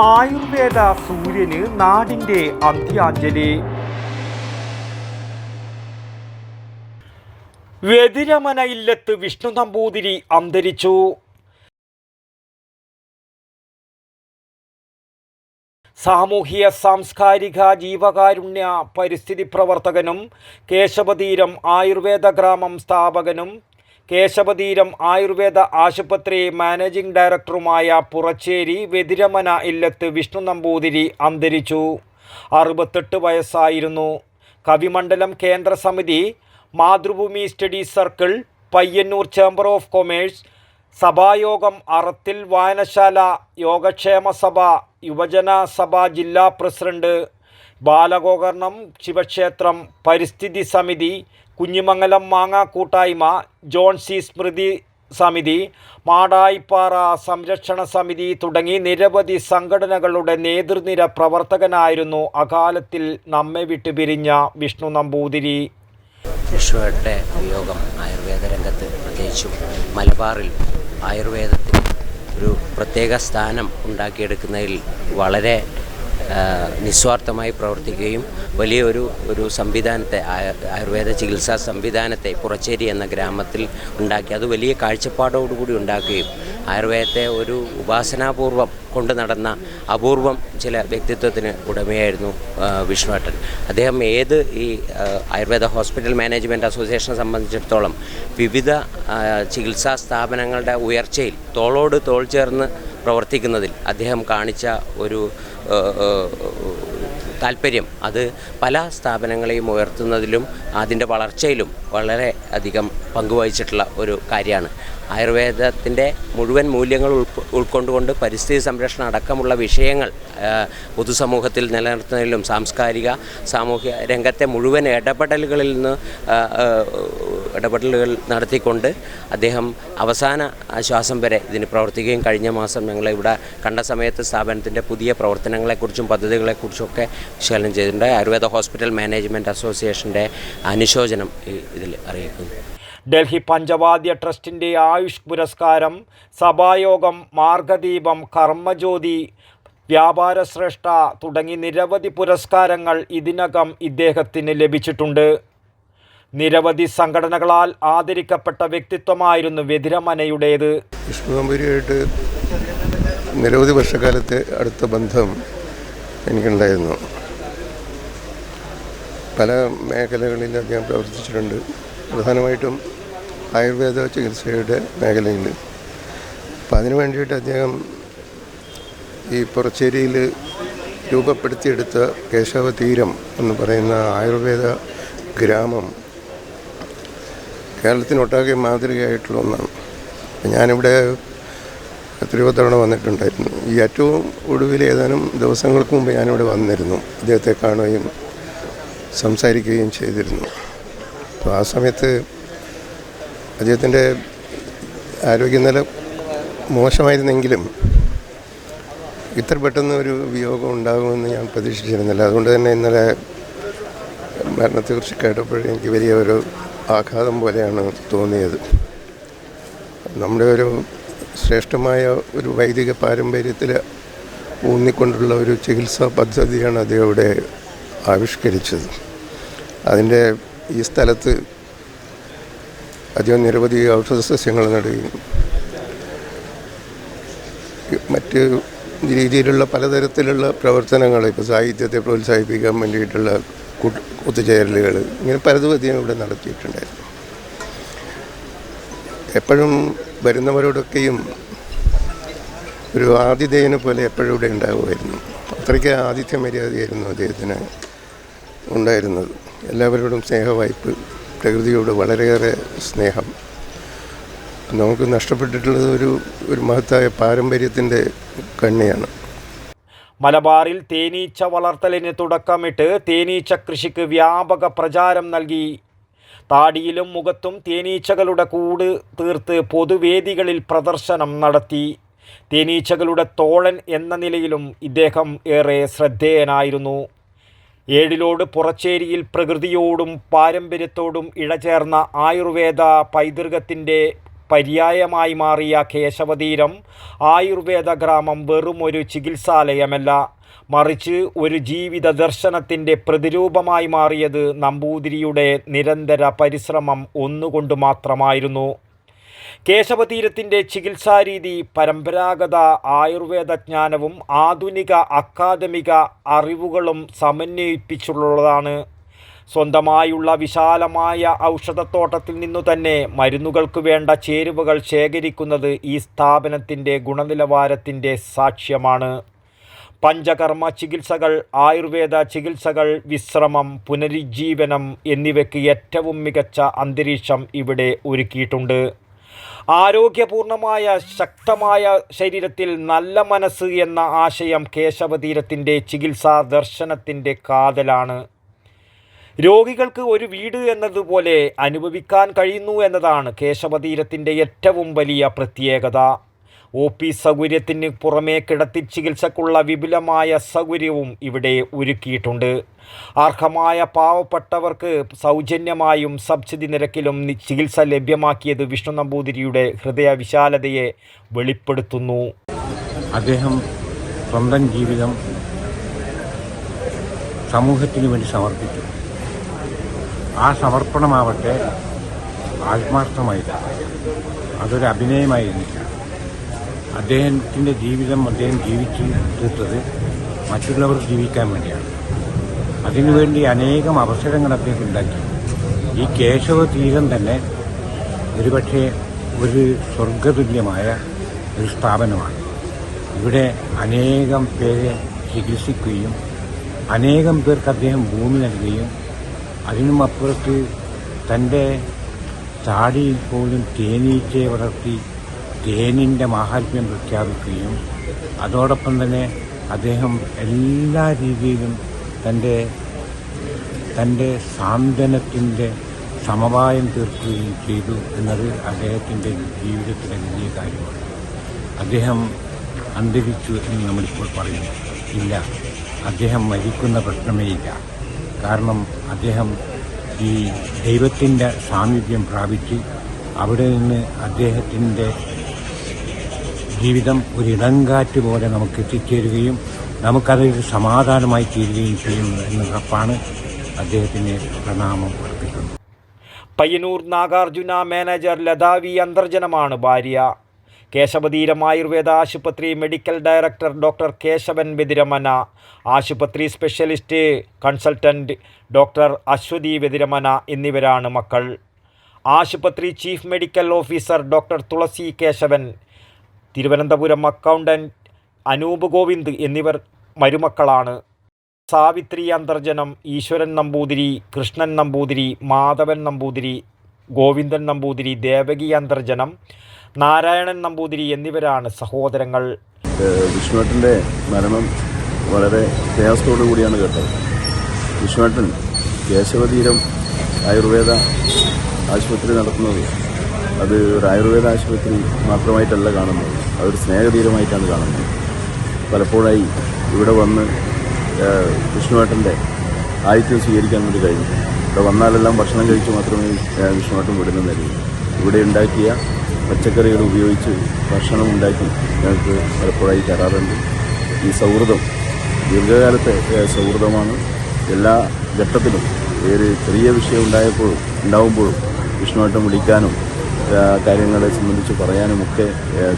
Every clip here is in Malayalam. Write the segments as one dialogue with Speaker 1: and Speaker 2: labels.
Speaker 1: ആയുർവേദ സൂര്യന് നാടിന്റെ അന്ത്യാഞ്ജലി. വ്യതിരമന ഇല്ലത്ത് വിഷ്ണു നമ്പൂതിരി അന്തരിച്ചു. സാമൂഹിക സാംസ്കാരിക ജീവകാരുണ്യ പരിസ്ഥിതി പ്രവർത്തകനും കേശവതീരം ആയുർവേദ ഗ്രാമം സ്ഥാപകനും കേശവതീരം ആയുർവേദ ആശുപത്രി മാനേജിംഗ് ഡയറക്ടറുമായ പുറച്ചേരി വെതിരമന ഇല്ലത്ത് വിഷ്ണു നമ്പൂതിരി അന്തരിച്ചു. അറുപത്തെട്ട് വയസ്സായിരുന്നു. കവിമണ്ഡലം കേന്ദ്ര സമിതി Mathrubhumi study circle Payyanur chamber of commerce സഭായോഗം അറത്തിൽ വായനശാല യോഗക്ഷേമ സഭ യുവജന സഭ ജില്ലാ പ്രസിഡന്റ് ബാലഗോകർണം ശിവക്ഷേത്രം പരിസ്ഥിതി സമിതി കുഞ്ഞിമംഗലം മാങ്ങ കൂട്ടായ്മ ജോൺ സി. സ്മൃതി സമിതി മാടായിപ്പാറ സംരക്ഷണ സമിതി തുടങ്ങി നിരവധി സംഘടനകളുടെ നേതൃനിര പ്രവർത്തകനായിരുന്നു അകാലത്തിൽ നമ്മെ വിട്ടു പിരിഞ്ഞ വിഷ്ണു നമ്പൂതിരി.
Speaker 2: വിഷ്ണുവയുടെ ഉപയോഗം ആയുർവേദ രംഗത്ത് പ്രത്യേകിച്ചും മലബാറിൽ ആയുർവേദത്തിന് ഒരു പ്രത്യേക സ്ഥാനം ഉണ്ടാക്കിയെടുക്കുന്നതിൽ വളരെ നിസ്വാർത്ഥമായി പ്രവർത്തിക്കുകയും വലിയൊരു ഒരു സംവിധാനത്തെ ആയുർവേദ ചികിത്സാ സംവിധാനത്തെ പുറച്ചേരി എന്ന ഗ്രാമത്തിൽ ഉണ്ടാക്കി അത് വലിയ കാഴ്ചപ്പാടോടുകൂടി ഉണ്ടാക്കുകയും ആയുർവേദത്തെ ഒരു ഉപാസനാപൂർവം കൊണ്ട് നടന്ന അപൂർവം ചില വ്യക്തിത്വത്തിന് ഉടമയായിരുന്നു വിഷ്ണുവേട്ടൻ. അദ്ദേഹം ഏത് ഈ ആയുർവേദ ഹോസ്പിറ്റൽ മാനേജ്മെന്റ് അസോസിയേഷനെ സംബന്ധിച്ചിടത്തോളം വിവിധ ചികിത്സാ സ്ഥാപനങ്ങളുടെ ഉയർച്ചയിൽ തോളോട് തോൾ ചേർന്ന് പ്രവർത്തിക്കുന്നതിൽ അദ്ദേഹം കാണിച്ച ഒരു താല്പര്യം അത് പല സ്ഥാപനങ്ങളെയും ഉയർത്തുന്നതിലും അതിന്റെ വളർച്ചയിലും വളരെ അധികം പങ്കുവഹിച്ചിട്ടുള്ള ഒരു കാര്യമാണ്. ആയുർവേദത്തിന്റെ മുഴുവൻ മൂല്യങ്ങൾ ഉൾ ഉൾക്കൊണ്ടുകൊണ്ട് പരിസ്ഥിതി സംരക്ഷണം അടക്കമുള്ള വിഷയങ്ങൾ പൊതുസമൂഹത്തിൽ നിലനിർത്തുന്നതിലും സാംസ്കാരിക സാമൂഹ്യ രംഗത്തെ മുഴുവൻ ഇടപെടലുകളിൽ നിന്ന് ഇടപെടലുകൾ നടത്തിക്കൊണ്ട് അദ്ദേഹം അവസാന ശ്വാസം വരെ ഇതിന് പ്രവർത്തിക്കുകയും കഴിഞ്ഞ മാസം ഞങ്ങൾ ഇവിടെ കണ്ട സമയത്ത് സ്ഥാപനത്തിന്റെ പുതിയ പ്രവർത്തനങ്ങളെക്കുറിച്ചും പദ്ധതികളെക്കുറിച്ചുമൊക്കെ വിശകലനം ചെയ്തിട്ടുണ്ട്. ആയുർവേദ ഹോസ്പിറ്റൽ മാനേജ്മെന്റ് അസോസിയേഷന്റെ അനുശോചനം ഇതിൽ അറിയിക്കുന്നു.
Speaker 1: ഡൽഹി പഞ്ചവാദ്യ ട്രസ്റ്റിന്റെ ആയുഷ് പുരസ്കാരം സഭായോഗം മാർഗദീപം കർമ്മജ്യോതി വ്യാപാരശ്രേഷ്ഠ തുടങ്ങി നിരവധി പുരസ്കാരങ്ങൾ ഇതിനകം ഇദ്ദേഹത്തിന് ലഭിച്ചിട്ടുണ്ട്. നിരവധി സംഘടനകളാൽ ആദരിക്കപ്പെട്ട വ്യക്തിത്വമായിരുന്നു വ്യതിരമനയുടേത്
Speaker 3: വിഷ്ണു നമ്പൂരിയായിട്ട് നിരവധി വർഷക്കാലത്തെ അടുത്ത ബന്ധം എനിക്കുണ്ടായിരുന്നു. പല മേഖലകളിൽ അദ്ദേഹം പ്രവർത്തിച്ചിട്ടുണ്ട്. പ്രധാനമായിട്ടും ആയുർവേദ ചികിത്സയുടെ മേഖലയിൽ. അപ്പം അതിനു വേണ്ടിയിട്ട് അദ്ദേഹം ഈ പുറച്ചേരിയിൽ രൂപപ്പെടുത്തിയെടുത്ത കേശവ തീരം എന്ന് പറയുന്ന ആയുർവേദ ഗ്രാമം കേരളത്തിനൊട്ടാകെ മാതൃകയായിട്ടുള്ള ഒന്നാണ്. ഞാനിവിടെ എത്രയോ തവണ വന്നിട്ടുണ്ടായിരുന്നു. ഈ ഏറ്റവും ഒടുവിൽ ഏതാനും ദിവസങ്ങൾക്ക് മുമ്പ് ഞാനിവിടെ വന്നിരുന്നു. അദ്ദേഹത്തെ കാണുകയും സംസാരിക്കുകയും ചെയ്തിരുന്നു. അപ്പോൾ ആ സമയത്ത് അദ്ദേഹത്തിന്റെ ആരോഗ്യനില മോശമായിരുന്നെങ്കിലും ഇത്ര പെട്ടെന്ന് ഒരു വിയോഗം ഉണ്ടാകുമെന്ന് ഞാൻ പ്രതീക്ഷിച്ചിരുന്നില്ല. അതുകൊണ്ട് തന്നെ ഇന്നലെ മരണത്തെക്കുറിച്ച് കേട്ടപ്പോഴേ എനിക്ക് വലിയ ഒരു ആഘാതം പോലെയാണ് തോന്നിയത്. നമ്മുടെ ഒരു ശ്രേഷ്ഠമായ ഒരു വൈദിക പാരമ്പര്യത്തിൽ ഊന്നിക്കൊണ്ടുള്ള ഒരു ചികിത്സാ പദ്ധതിയാണ് അതിവിടെ ആവിഷ്കരിച്ചത്. അതിന്റെ ഈ സ്ഥലത്ത് അധികം നിരവധി ഔഷധ സസ്യങ്ങൾ നടുകയും മറ്റ് രീതിയിലുള്ള പലതരത്തിലുള്ള പ്രവർത്തനങ്ങൾ ഇപ്പോൾ സാഹിത്യത്തെ പ്രോത്സാഹിപ്പിക്കാൻ വേണ്ടിയിട്ടുള്ള ഒത്തുചേരലുകൾ ഇങ്ങനെ പലതും ഇവിടെ നടത്തിയിട്ടുണ്ടായിരുന്നു. എപ്പോഴും വരുന്നവരോടൊക്കെയും ഒരു ആതിഥേയനെ പോലെ എപ്പോഴും ഇവിടെ ഉണ്ടാകുമായിരുന്നു അത്രയ്ക്ക് ആതിഥ്യ മര്യാദയായിരുന്നു അദ്ദേഹത്തിന് ഉണ്ടായിരുന്നത്. എല്ലാവരോടും സ്നേഹവായ്പ് പ്രകൃതിയോട് വളരെയേറെ സ്നേഹം. നമുക്ക് നഷ്ടപ്പെട്ടിട്ടുള്ളത് ഒരു ഒരു മഹത്തായ പാരമ്പര്യത്തിന്റെ കണ്ണിയാണ്.
Speaker 1: മലബാറിൽ തേനീച്ച വളർത്തലിന് തുടക്കമിട്ട് തേനീച്ച കൃഷിക്ക് വ്യാപക പ്രചാരം നൽകി. താടിയിലും മുഖത്തും തേനീച്ചകളുടെ കൂട് തീർത്ത് പൊതുവേദികളിൽ പ്രദർശനം നടത്തി. തേനീച്ചകളുടെ തോഴൻ എന്ന നിലയിലും ഇദ്ദേഹം ഏറെ ശ്രദ്ധേയനായിരുന്നു. ഏഴിലോട് പുറച്ചേരിയിൽ പ്രകൃതിയോടും പാരമ്പര്യത്തോടും ഇഴചേർന്ന ആയുർവേദ പൈതൃകത്തിന്റെ പര്യായമായി മാറിയ കേശവതീരം ആയുർവേദ ഗ്രാമം വെറും ഒരു ചികിത്സാലയമല്ല. മറിച്ച് ഒരു ജീവിത ദർശനത്തിന്റെ പ്രതിരൂപമായി മാറിയത് നമ്പൂതിരിയുടെ നിരന്തര പരിശ്രമം ഒന്നുകൊണ്ട് മാത്രമായിരുന്നു. കേശവതീരത്തിന്റെ ചികിത്സാരീതി പരമ്പരാഗത ആയുർവേദജ്ഞാനവും ആധുനിക അക്കാദമിക അറിവുകളും സമന്വയിപ്പിച്ചുള്ളതാണ്. സ്വന്തമായുള്ള വിശാലമായ ഔഷധത്തോട്ടത്തിൽ നിന്നു തന്നെ മരുന്നുകൾക്ക് വേണ്ട ചേരുവകൾ ശേഖരിക്കുന്നത് ഈ സ്ഥാപനത്തിന്റെ ഗുണനിലവാരത്തിന്റെ സാക്ഷ്യമാണ്. പഞ്ചകർമ്മ ചികിത്സകൾ ആയുർവേദ ചികിത്സകൾ വിശ്രമം പുനരുജ്ജീവനം എന്നിവയ്ക്ക് ഏറ്റവും മികച്ച അന്തരീക്ഷം ഇവിടെ ഒരുക്കിയിട്ടുണ്ട്. ആരോഗ്യപൂർണമായ ശക്തമായ ശരീരത്തിൽ നല്ല മനസ്സ് എന്ന ആശയം കേശവതീരത്തിന്റെ ചികിത്സാ ദർശനത്തിന്റെ കാതലാണ്. രോഗികൾക്ക് ഒരു വീട് എന്നതുപോലെ അനുഭവിക്കാൻ കഴിയുന്നു എന്നതാണ് കേശവതീരത്തിന്റെ ഏറ്റവും വലിയ പ്രത്യേകത. ഒ പി സൗകര്യത്തിന് പുറമേ കിടത്തി ചികിത്സക്കുള്ള വിപുലമായ സൗകര്യവും ഇവിടെ ഒരുക്കിയിട്ടുണ്ട്. അർഹമായ പാവപ്പെട്ടവർക്ക് സൗജന്യമായും സബ്സിഡി നിരക്കിലും ചികിത്സ ലഭ്യമാക്കിയത് വിഷ്ണു നമ്പൂതിരിയുടെ ഹൃദയവിശാലതയെ വെളിപ്പെടുത്തുന്നു.
Speaker 4: അദ്ദേഹം സ്വന്തം ജീവിതം സമൂഹത്തിന് വേണ്ടി സമർപ്പിച്ചു. ആ സമർപ്പണമാവട്ടെ. ആത്മാർത്ഥമായില്ല അതൊരു അഭിനയമായിരുന്നില്ല അദ്ദേഹത്തിന്റെ ജീവിതം അദ്ദേഹം ജീവിച്ചു തീർത്തത് മറ്റുള്ളവർ ജീവിക്കാൻ വേണ്ടിയാണ്. അതിനുവേണ്ടി അനേകം അവസരങ്ങൾ അദ്ദേഹം ഉണ്ടാക്കി. ഈ കേശവ തീരം തന്നെ ഒരുപക്ഷെ ഒരു സ്വർഗതുല്യമായ ഒരു സ്ഥാപനമാണ്. ഇവിടെ അനേകം പേരെ ചികിത്സിക്കുകയും അനേകം പേർക്ക് അദ്ദേഹം ഭൂമി നൽകുകയും അതിനും അപ്പുറത്ത് തന്റെ താടിയിൽ പോലും തേനീച്ചയെ വളർത്തി തേനിന്റെ മാഹാത്മ്യം പ്രഖ്യാപിക്കുകയും അതോടൊപ്പം തന്നെ അദ്ദേഹം എല്ലാ രീതിയിലും തന്റെ തന്റെ സാന്ത്വനത്തിന്റെ സമവായം തീർക്കുകയും ചെയ്തു എന്നത് അദ്ദേഹത്തിന്റെ ജീവിതത്തിലെ വലിയ കാര്യമാണ്. അദ്ദേഹം അന്തരിച്ചു എന്ന് നമ്മളിപ്പോൾ പറയുന്നു. ഇല്ല അദ്ദേഹം മരിക്കുന്ന പ്രശ്നമേ ഇല്ല. കാരണം അദ്ദേഹം ഈ ദൈവത്തിന്റെ സാമീപ്യം പ്രാപിച്ച് അവിടെ നിന്ന് അദ്ദേഹത്തിന്റെ ജീവിതം ഒരു ഇടങ്കാറ്റ് പോലെ നമുക്ക് എത്തിച്ചേരുകയും നമുക്കതൊരു സമാധാനമായി തീരുകയും ചെയ്യുന്നു എന്ന ഉറപ്പാണ് അദ്ദേഹത്തിന് പ്രണാമം അർപ്പിക്കുന്നത്
Speaker 1: പയ്യന്നൂർ നാഗാർജുന മാനേജർ ലതാവി അന്തർജനമാണ് ഭാര്യ. കേശവതീരം ആയുർവേദ ആശുപത്രി medical director doctor Keshavan Bethiramana ആശുപത്രി specialist consultant doctor Aswathi Bethiramana എന്നിവരാണ് മക്കൾ. ആശുപത്രി chief medical officer doctor Thulasi Keshavan Thiruvananthapuram accountant Anoop Govind എന്നിവർ മരുമക്കളാണ്. സാവിത്രി അന്തർജനം ഈശ്വരൻ നമ്പൂതിരി കൃഷ്ണൻ നമ്പൂതിരി മാധവൻ നമ്പൂതിരി ഗോവിന്ദൻ നമ്പൂതിരി ദേവകി അന്തർജനം നാരായണൻ നമ്പൂതിരി എന്നിവരാണ് സഹോദരങ്ങൾ.
Speaker 5: വിഷ്ണുവേട്ടന്റെ മരണം വളരെ പ്രയാസത്തോടു കൂടിയാണ് കേട്ടത്. വിഷ്ണുവേട്ടൻ കേശവതീരം ആയുർവേദ ആശുപത്രി നടത്തുന്നത്. അത് ഒരു ആയുർവേദ ആശുപത്രി മാത്രമായിട്ടല്ല കാണുന്നത്. അതൊരു സ്നേഹതീരമായിട്ടാണ് കാണുന്നത്. പലപ്പോഴായി ഇവിടെ വന്ന് വിഷ്ണുവേട്ടന്റെ ആതിഥ്യം സ്വീകരിക്കാൻ വേണ്ടി കഴിഞ്ഞു. ഇവിടെ വന്നാലെല്ലാം ഭക്ഷണം കഴിച്ച് മാത്രമേ വിഷ്ണുവേട്ടൻ വിടുന്ന നിലയിൽ. ഇവിടെ ഉണ്ടാക്കിയ പച്ചക്കറികൾ ഉപയോഗിച്ച് ഭക്ഷണം ഉണ്ടാക്കി ഞങ്ങൾക്ക് പലപ്പോഴായി തരാറുണ്ട്. ഈ സൗഹൃദം ദീർഘകാലത്തെ സൗഹൃദമാണ്. എല്ലാ ഘട്ടത്തിലും ഒരു ചെറിയ വിഷയം ഉണ്ടായപ്പോഴും ഉണ്ടാവുമ്പോഴും വിഷ്ണുവേട്ടൻ വിളിക്കാനും കാര്യങ്ങളെ സംബന്ധിച്ച് പറയാനും ഒക്കെ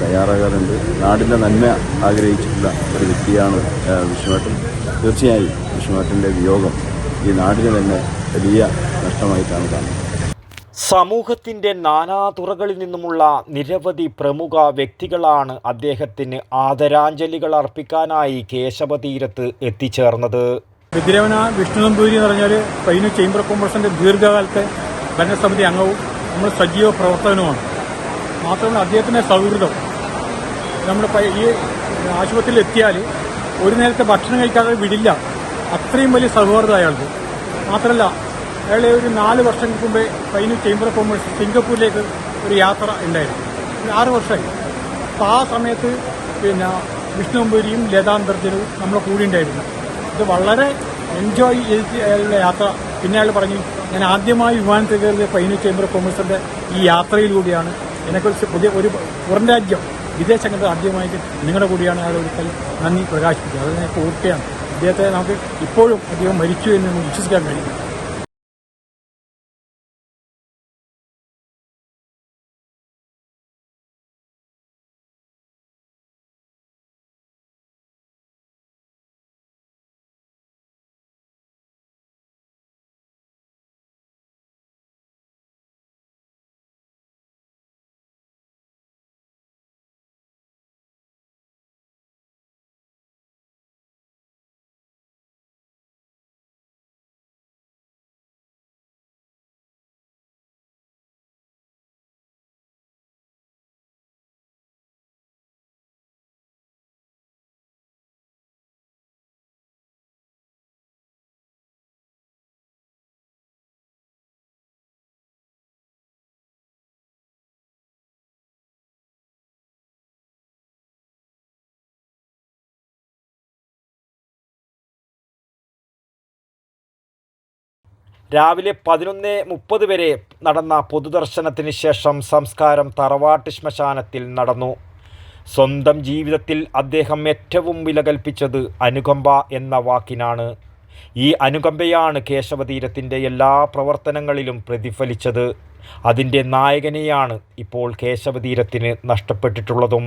Speaker 5: തയ്യാറാകാറുണ്ട്. നാടിന്റെ നന്മ ആഗ്രഹിച്ചിട്ടുള്ള ഒരു വ്യക്തിയാണ് വിഷ്ണുവാട്ടൻ. തീർച്ചയായും വിഷ്ണുവാട്ടന്റെ വിയോഗം ഈ നാടിന് തന്നെ വലിയ നഷ്ടമായിട്ടാണ് കാണുന്നത്.
Speaker 1: സമൂഹത്തിന്റെ നാനാതുറകളിൽ നിന്നുമുള്ള നിരവധി പ്രമുഖ വ്യക്തികളാണ് അദ്ദേഹത്തിന് ആദരാഞ്ജലികൾ അർപ്പിക്കാനായി കേശവതീരത്ത് എത്തിച്ചേർന്നത്.
Speaker 6: വിദ്രവന വിഷ്ണു നമ്പൂരി എന്ന് പറഞ്ഞാൽ പയ്യന്നൂർ ചേംബർ ഓഫ് കോമേഴ്സിന്റെ ദീർഘകാലത്തെ ഭരണസമിതി അംഗവും നമ്മൾ സജീവ പ്രവർത്തകനുമാണ്. മാത്രമല്ല അദ്ദേഹത്തിന്റെ സൗഹൃദം. നമ്മൾ ഈ ആശുപത്രിയിൽ എത്തിയാൽ ഒരു നേരത്തെ ഭക്ഷണം കഴിക്കാതെ വിടില്ല. അത്രയും വലിയ സൗഹാർദ്ദം അയാൾക്ക്. മാത്രമല്ല അയാളെ ഒരു നാല് വർഷങ്ങൾക്ക് മുമ്പേ പയ്യന്നൂർ ചേംബർ ഓഫ് കോമേഴ്സ് സിംഗപ്പൂരിലേക്ക് ഒരു യാത്ര ഉണ്ടായിരുന്നു. ആറ് വർഷമായി. അപ്പോൾ ആ സമയത്ത് പിന്നെ വിഷ്ണു നമ്പൂരിയും ലതാന്തർജനവും നമ്മളെ കൂടി ഉണ്ടായിരുന്നു. ഇത് വളരെ എൻജോയ് ചെയ്ത് അയാളുടെ യാത്ര. പിന്നെ അയാൾ പറഞ്ഞു ഞാൻ ആദ്യമായി വിമാനത്തിൽ കയറിയ പൈനൂർ ചേംബർ ഓഫ് കോമേഴ്സിന്റെ ഈ യാത്രയിലൂടെയാണ് എന്നെക്കുറിച്ച് പുതിയ ഒരു പുറം രാജ്യം വിദേശങ്ങൾ ആദ്യമായിട്ട് നിങ്ങളുടെ കൂടിയാണ് അയാൾ ഒരിക്കൽ നന്ദി പ്രകാശിപ്പിച്ചത് അത് പൂർത്തിയാണ് അദ്ദേഹത്തെ നമുക്ക് ഇപ്പോഴും അദ്ദേഹം മരിച്ചു എന്ന് വിശ്വസിക്കാൻ കഴിയും.
Speaker 1: രാവിലെ പതിനൊന്ന് മുപ്പത് വരെ നടന്ന പൊതുദർശനത്തിന് ശേഷം സംസ്കാരം തറവാട്ട് ശ്മശാനത്തിൽ നടന്നു. സ്വന്തം ജീവിതത്തിൽ അദ്ദേഹം ഏറ്റവും വില കൽപ്പിച്ചത് അനുകമ്പ എന്ന വാക്കിനാണ്. ഈ അനുകമ്പയാണ് കേശവതീരത്തിന്റെ എല്ലാ പ്രവർത്തനങ്ങളിലും പ്രതിഫലിച്ചത്. അതിന്റെ നായകനെയാണ് ഇപ്പോൾ കേശവതീരത്തിന് നഷ്ടപ്പെട്ടിട്ടുള്ളതും.